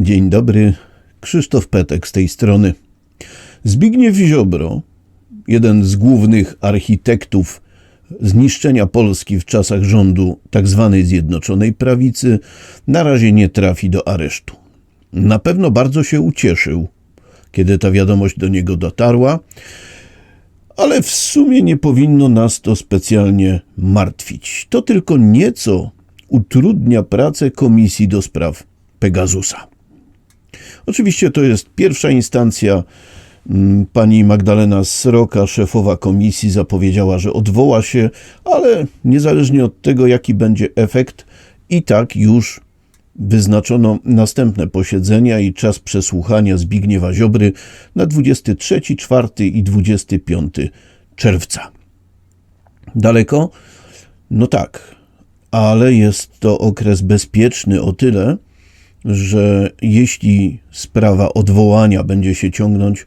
Dzień dobry, Krzysztof Petek z tej strony. Zbigniew Ziobro, jeden z głównych architektów zniszczenia Polski w czasach rządu tzw. Zjednoczonej Prawicy, na razie nie trafi do aresztu. Na pewno bardzo się ucieszył, kiedy ta wiadomość do niego dotarła, ale w sumie nie powinno nas to specjalnie martwić. To tylko nieco utrudnia pracę Komisji do Spraw Pegasusa. Oczywiście to jest pierwsza instancja. Mm, Pani Magdalena Sroka, szefowa komisji, zapowiedziała, że odwoła się, ale niezależnie od tego, jaki będzie efekt, i tak już wyznaczono następne posiedzenia i czas przesłuchania Zbigniewa Ziobry na 23, 4 i 25 czerwca. Daleko? No tak, ale jest to okres bezpieczny o tyle, że jeśli sprawa odwołania będzie się ciągnąć,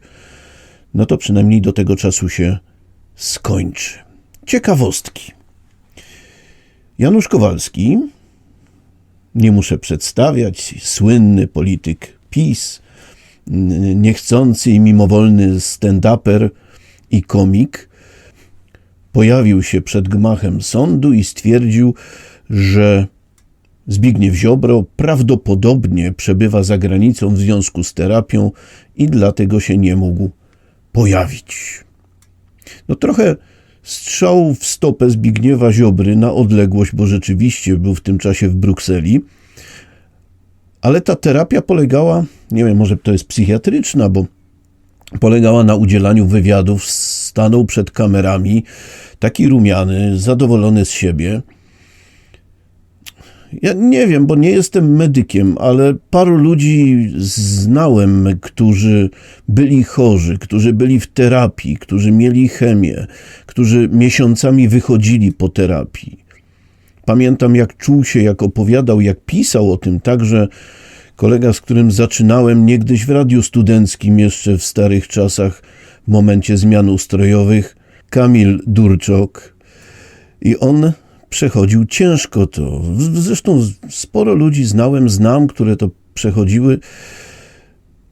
no to przynajmniej do tego czasu się skończy. Ciekawostki. Janusz Kowalski, nie muszę przedstawiać, słynny polityk PiS, niechcący i mimowolny stand-uper i komik, pojawił się przed gmachem sądu i stwierdził, że Zbigniew Ziobro prawdopodobnie przebywa za granicą w związku z terapią i dlatego się nie mógł pojawić. No trochę strzał w stopę Zbigniewa Ziobry na odległość, bo rzeczywiście był w tym czasie w Brukseli. Ale ta terapia polegała, nie wiem, może to jest psychiatryczna, bo polegała na udzielaniu wywiadów, stanął przed kamerami, taki rumiany, zadowolony z siebie. Ja nie wiem, bo nie jestem medykiem, ale paru ludzi znałem, którzy byli chorzy, którzy byli w terapii, którzy mieli chemię, którzy miesiącami wychodzili po terapii. Pamiętam, jak czuł się, jak opowiadał, jak pisał o tym, także kolega, z którym zaczynałem niegdyś w radiu studenckim, jeszcze w starych czasach, w momencie zmian ustrojowych, Kamil Durczok. I on przechodził ciężko to. Zresztą sporo ludzi znałem, znam, które to przechodziły.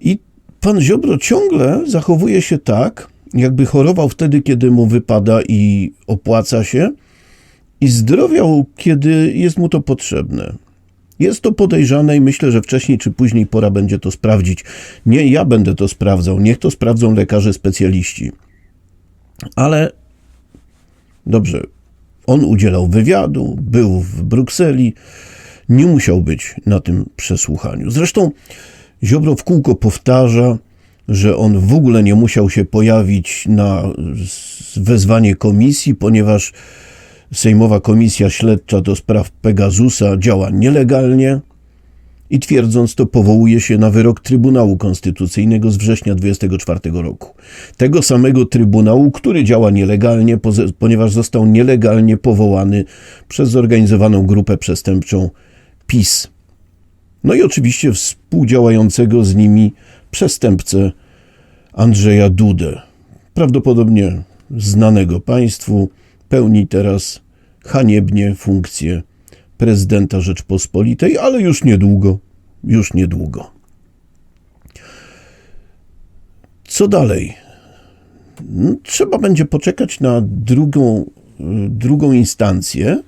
I pan Ziobro ciągle zachowuje się tak, jakby chorował wtedy, kiedy mu wypada i opłaca się, i zdrowiał, kiedy jest mu to potrzebne. Jest to podejrzane i myślę, że wcześniej czy później pora będzie to sprawdzić. Nie ja będę to sprawdzał, niech to sprawdzą lekarze specjaliści. Ale dobrze, on udzielał wywiadu, był w Brukseli, nie musiał być na tym przesłuchaniu. Zresztą Ziobro w kółko powtarza, że on w ogóle nie musiał się pojawić na wezwanie komisji, ponieważ Sejmowa Komisja Śledcza do spraw Pegasusa działa nielegalnie i twierdząc to powołuje się na wyrok Trybunału Konstytucyjnego z września 24 roku. Tego samego Trybunału, który działa nielegalnie, ponieważ został nielegalnie powołany przez zorganizowaną grupę przestępczą PiS. No i oczywiście współdziałającego z nimi przestępcę Andrzeja Dudę. Prawdopodobnie znanego państwu, pełni teraz haniebnie funkcję prezydenta Rzeczpospolitej, ale już niedługo, już niedługo. Co dalej? No, trzeba będzie poczekać na drugą, drugą instancję.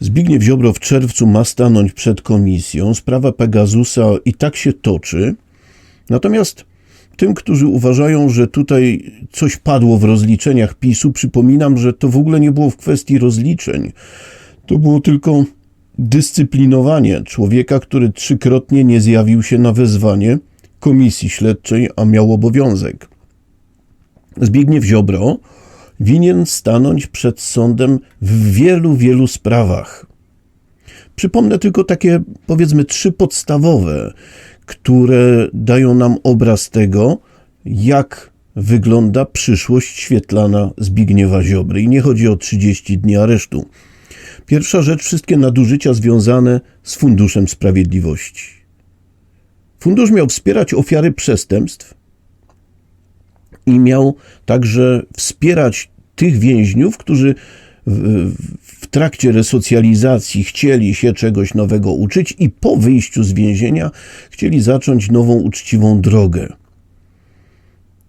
Zbigniew Ziobro w czerwcu ma stanąć przed komisją. Sprawa Pegasusa i tak się toczy. Natomiast tym, którzy uważają, że tutaj coś padło w rozliczeniach PiSu, przypominam, że to w ogóle nie było w kwestii rozliczeń. To było tylko dyscyplinowanie człowieka, który trzykrotnie nie zjawił się na wezwanie komisji śledczej, a miał obowiązek. Zbigniew Ziobro winien stanąć przed sądem w wielu, wielu sprawach. Przypomnę tylko takie, powiedzmy, trzy podstawowe, które dają nam obraz tego, jak wygląda przyszłość świetlana Zbigniewa Ziobry. I nie chodzi o 30 dni aresztu. Pierwsza rzecz, wszystkie nadużycia związane z Funduszem Sprawiedliwości. Fundusz miał wspierać ofiary przestępstw i miał także wspierać tych więźniów, którzy w, trakcie resocjalizacji chcieli się czegoś nowego uczyć i po wyjściu z więzienia chcieli zacząć nową, uczciwą drogę.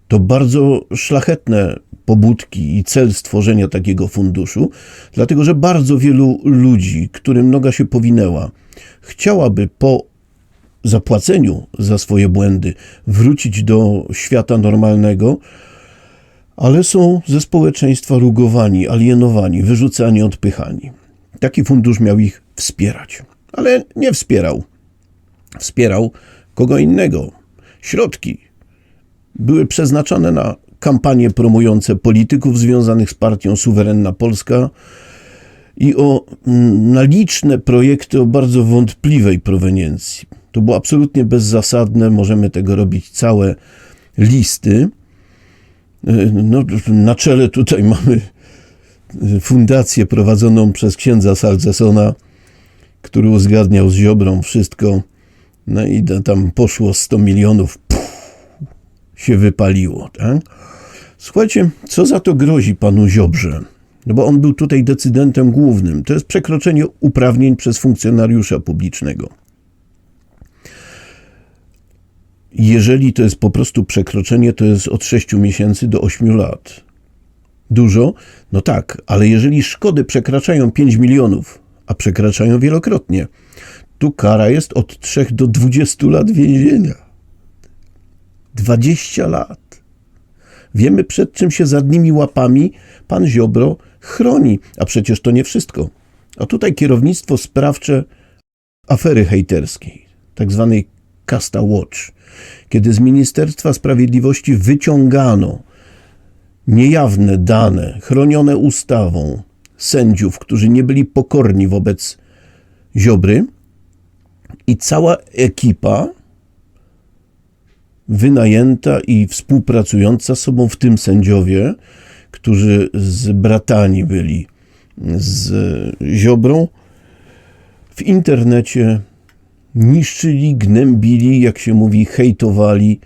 To bardzo szlachetne pobudki i cel stworzenia takiego funduszu, dlatego że bardzo wielu ludzi, którym noga się powinęła, chciałaby po zapłaceniu za swoje błędy wrócić do świata normalnego, ale są ze społeczeństwa rugowani, alienowani, wyrzucani, odpychani. Taki fundusz miał ich wspierać, ale nie wspierał. Wspierał kogo innego. Środki były przeznaczone na kampanie promujące polityków związanych z partią Suwerenna Polska i o, mm, na liczne projekty o bardzo wątpliwej proweniencji. To było absolutnie bezzasadne, możemy tego robić całe listy. E, no, na czele tutaj mamy fundację prowadzoną przez księdza Salcesona, który uzgadniał z Ziobrą wszystko. No i tam poszło 100 milionów, się wypaliło. Tak? Słuchajcie, co za to grozi panu Ziobrze? No bo on był tutaj decydentem głównym. To jest przekroczenie uprawnień przez funkcjonariusza publicznego. Jeżeli to jest po prostu przekroczenie, to jest od 6 miesięcy do 8 lat. Dużo? No tak, ale jeżeli szkody przekraczają 5 milionów, a przekraczają wielokrotnie, tu kara jest od 3 do 20 lat więzienia. 20 lat. Wiemy, przed czym się zadnimi łapami pan Ziobro chroni, a przecież to nie wszystko. A tutaj kierownictwo sprawcze afery hejterskiej, tak zwanej Casta Watch, kiedy z Ministerstwa Sprawiedliwości wyciągano niejawne dane, chronione ustawą sędziów, którzy nie byli pokorni wobec Ziobry i cała ekipa wynajęta i współpracująca z sobą, w tym sędziowie, którzy z bratani byli z Ziobrą, w internecie niszczyli, gnębili, jak się mówi, hejtowali,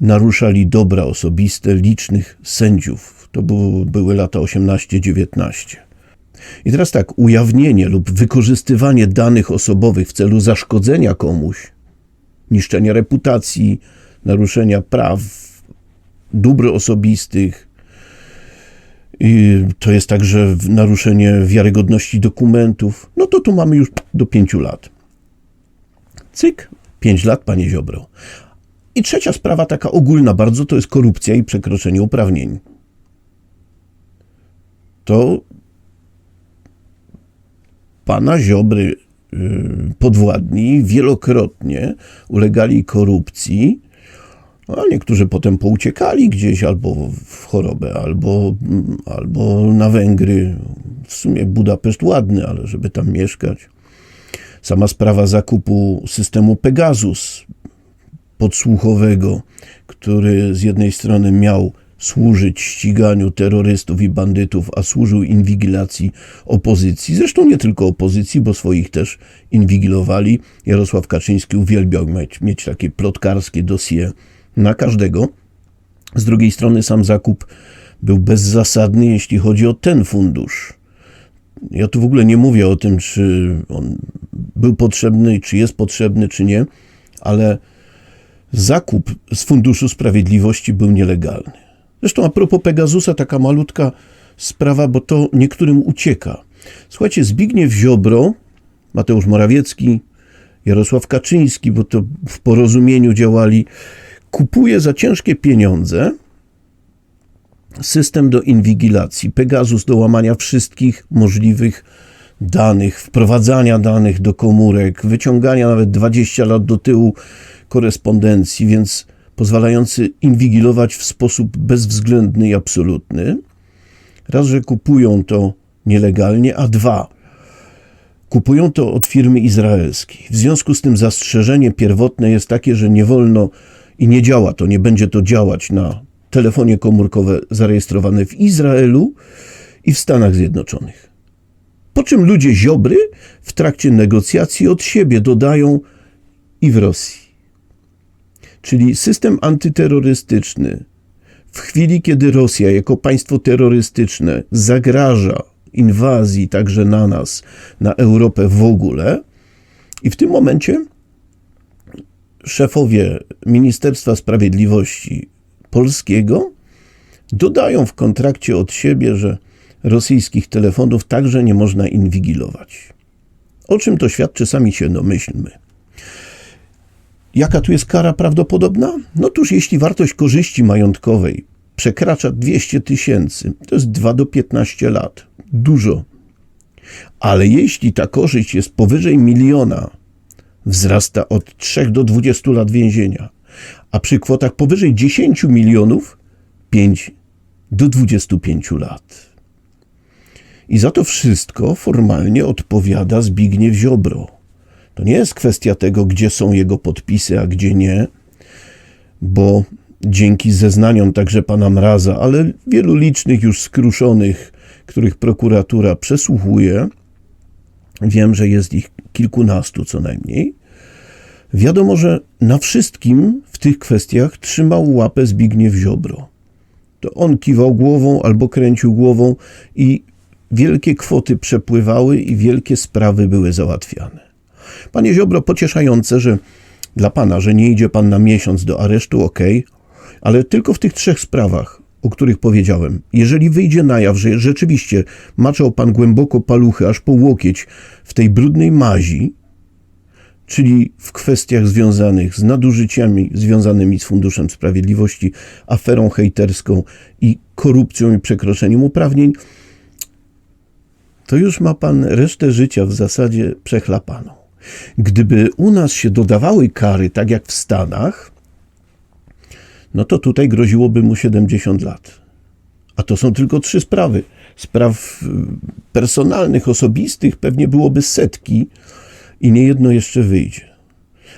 naruszali dobra osobiste licznych sędziów. To był, były lata 18-19. I teraz tak, ujawnienie lub wykorzystywanie danych osobowych w celu zaszkodzenia komuś, niszczenia reputacji, naruszenia praw, dóbr osobistych. I to jest także naruszenie wiarygodności dokumentów. No to tu mamy już do pięciu lat. Cyk, pięć lat, panie Ziobro. I trzecia sprawa, taka ogólna bardzo, to jest korupcja i przekroczenie uprawnień. To pana Ziobry y, podwładni wielokrotnie ulegali korupcji a niektórzy potem pouciekali gdzieś albo w chorobę, albo, albo na Węgry. W sumie Budapeszt ładny, ale żeby tam mieszkać. Sama sprawa zakupu systemu Pegasus podsłuchowego, który z jednej strony miał służyć ściganiu terrorystów i bandytów, a służył inwigilacji opozycji. Zresztą nie tylko opozycji, bo swoich też inwigilowali. Jarosław Kaczyński uwielbiał mieć, mieć takie plotkarskie dosie na każdego. Z drugiej strony sam zakup był bezzasadny, jeśli chodzi o ten fundusz. Ja tu w ogóle nie mówię o tym, czy on był potrzebny, czy jest potrzebny, czy nie, ale zakup z Funduszu Sprawiedliwości był nielegalny. Zresztą a propos Pegasusa, taka malutka sprawa, bo to niektórym ucieka. Słuchajcie, Zbigniew Ziobro, Mateusz Morawiecki, Jarosław Kaczyński, bo to w porozumieniu działali, kupuje za ciężkie pieniądze system do inwigilacji, Pegasus do łamania wszystkich możliwych danych, wprowadzania danych do komórek, wyciągania nawet 20 lat do tyłu korespondencji, więc pozwalający inwigilować w sposób bezwzględny i absolutny. Raz, że kupują to nielegalnie, a dwa, kupują to od firmy izraelskiej. W związku z tym zastrzeżenie pierwotne jest takie, że nie wolno i nie działa to, nie będzie to działać na telefonie komórkowe zarejestrowane w Izraelu i w Stanach Zjednoczonych. Po czym ludzie Ziobry w trakcie negocjacji od siebie dodają i w Rosji. Czyli system antyterrorystyczny w chwili, kiedy Rosja jako państwo terrorystyczne zagraża inwazji także na nas, na Europę w ogóle. I w tym momencie szefowie Ministerstwa Sprawiedliwości polskiego dodają w kontrakcie od siebie, że rosyjskich telefonów także nie można inwigilować. O czym to świadczy, sami się domyślmy. Jaka tu jest kara prawdopodobna? No tuż jeśli wartość korzyści majątkowej przekracza 200 tysięcy, to jest 2 do 15 lat. Dużo. Ale jeśli ta korzyść jest powyżej miliona, wzrasta od 3 do 20 lat więzienia, a przy kwotach powyżej 10 milionów 5 do 25 lat. I za to wszystko formalnie odpowiada Zbigniew Ziobro. To nie jest kwestia tego, gdzie są jego podpisy, a gdzie nie, bo dzięki zeznaniom także pana Mraza, ale wielu licznych już skruszonych, których prokuratura przesłuchuje, wiem, że jest ich kilkunastu co najmniej, wiadomo, że na wszystkim w tych kwestiach trzymał łapę Zbigniew Ziobro. To on kiwał głową albo kręcił głową i wielkie kwoty przepływały i wielkie sprawy były załatwiane. Panie Ziobro, pocieszające, że dla pana, że nie idzie pan na miesiąc do aresztu, ok, ale tylko w tych trzech sprawach, o których powiedziałem. Jeżeli wyjdzie na jaw, że rzeczywiście maczał pan głęboko paluchy aż po łokieć w tej brudnej mazi, czyli w kwestiach związanych z nadużyciami związanymi z Funduszem Sprawiedliwości, aferą hejterską i korupcją i przekroczeniem uprawnień, to już ma pan resztę życia w zasadzie przechlapaną. Gdyby u nas się dodawały kary, tak jak w Stanach, no to tutaj groziłoby mu 70 lat. A to są tylko trzy sprawy. Spraw y, personalnych, osobistych pewnie byłoby setki i niejedno jeszcze wyjdzie.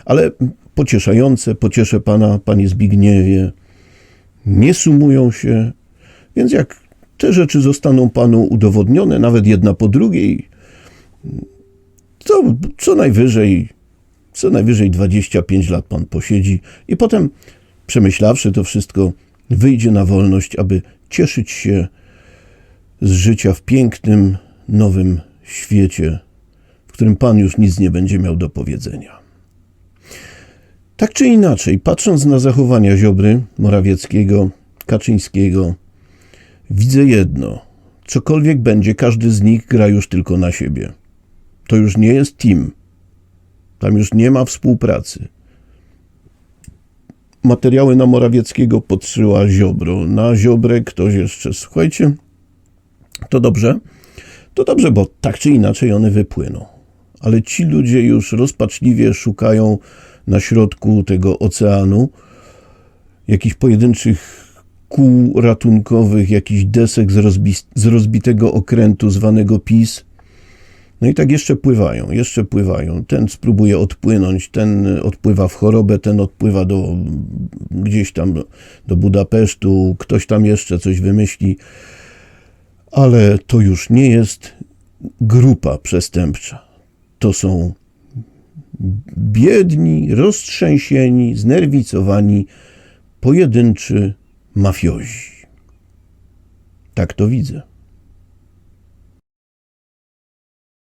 Ale pocieszające, pocieszę pana, panie Zbigniewie, nie sumują się, więc jak te rzeczy zostaną panu udowodnione, nawet jedna po drugiej, to co najwyżej, co najwyżej 25 lat pan posiedzi i potem, przemyślawszy to wszystko, wyjdzie na wolność, aby cieszyć się z życia w pięknym, nowym świecie, w którym pan już nic nie będzie miał do powiedzenia. Tak czy inaczej, patrząc na zachowania Ziobry, Morawieckiego, Kaczyńskiego, widzę jedno. Cokolwiek będzie, każdy z nich gra już tylko na siebie. To już nie jest team. Tam już nie ma współpracy. Materiały na Morawieckiego podsyła Ziobro. Na Ziobrę ktoś jeszcze. Słuchajcie, to dobrze. To dobrze, bo tak czy inaczej one wypłyną. Ale ci ludzie już rozpaczliwie szukają na środku tego oceanu jakichś pojedynczych kół ratunkowych, jakichś desek z, rozbi- z rozbitego okrętu zwanego PiS. No i tak jeszcze pływają, jeszcze pływają. Ten spróbuje odpłynąć, ten odpływa w chorobę, ten odpływa do gdzieś tam do, Budapesztu, ktoś tam jeszcze coś wymyśli. Ale to już nie jest grupa przestępcza. To są biedni, roztrzęsieni, znerwicowani, pojedynczy mafiozi. Tak to widzę.